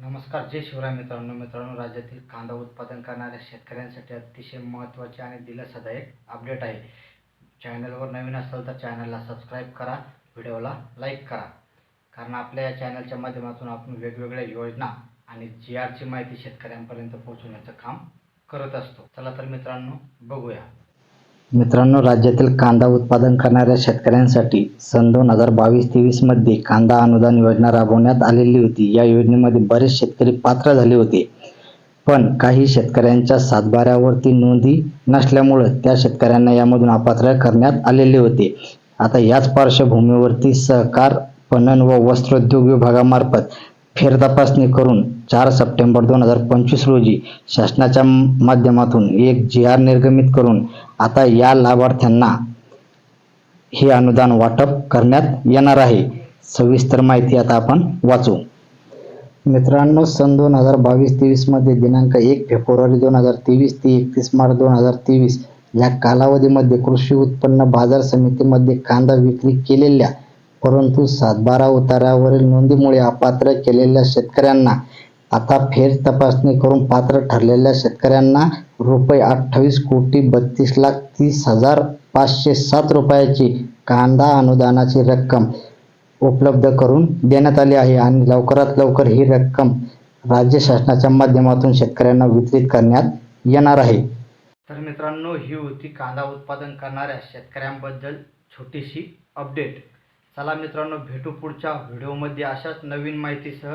नमस्कार जय शिवराय मित्रांनो. मित्रांनो राज्यातील कांदा उत्पादन करणाऱ्या शेतकऱ्यांसाठी अतिशय महत्त्वाचे आणि दिलासादायक अपडेट आहे. चॅनलवर नवीन असाल तर चॅनलला सबस्क्राईब करा व्हिडिओला लाईक करा. कारण आपल्या या चॅनलच्या माध्यमातून आपण वेगवेगळ्या योजना आणि जी आरची माहिती शेतकऱ्यांपर्यंत पोहोचवण्याचं काम करत असतो. चला तर मित्रांनो बघूया. मित्रांनो राज्यातील कांदा उत्पादन करणाऱ्या शेतकऱ्यांसाठी सन दोन हजार बावीस तेवीसमध्ये कांदा अनुदान योजना राबवण्यात आलेली होती. या योजनेमध्ये बरेच शेतकरी पात्र झाले होते. पण काही शेतकऱ्यांच्या सातबाऱ्यावरती नोंदी नसल्यामुळं त्या शेतकऱ्यांना यामधून अपात्र करण्यात आलेले होते. आता याच पार्श्वभूमीवरती सहकार पणन व वस्त्रोद्योग विभागामार्फत फेरतपासणी करून चार सप्टेंबर दोन हजार पंचवीस रोजी शासनाच्या माध्यमातून एक जी आर निर्गमित करून आता या लाभार्थ्यांना हे अनुदान वाटप करण्यात येणार आहे. सविस्तर माहिती आता आपण वाचू. मित्रांनो सन दोन हजार बावीस तेवीसमध्ये दिनांक एक फेब्रुवारी दोन हजार तेवीस ते एकतीस मार्च दोन हजार तेवीस या कालावधीमध्ये कृषी उत्पन्न बाजार समितीमध्ये कांदा विक्री केलेल्या परंतु सातबारा उतारावरील नोंदीमुळे अपात्र केलेल्या शेतकऱ्यांना आता फेर तपासणी करून पात्र ठरलेल्या शेतकऱ्यांना रुपये अठ्ठावीस कोटी बत्तीस लाख तीस हजार पाचशे सात रुपयाची कांदा अनुदानाची रक्कम उपलब्ध करून देण्यात आली आहे आणि लवकरात लवकर ही रक्कम राज्य शासनाच्या माध्यमातून शेतकऱ्यांना वितरित करण्यात येणार आहे. तर मित्रांनो ही होती कांदा उत्पादन करणाऱ्या शेतकऱ्यांबद्दल छोटीशी अपडेट चला मित्रांनो भेटू पुढच्या व्हिडिओमध्ये अशाच नवीन माहितीसह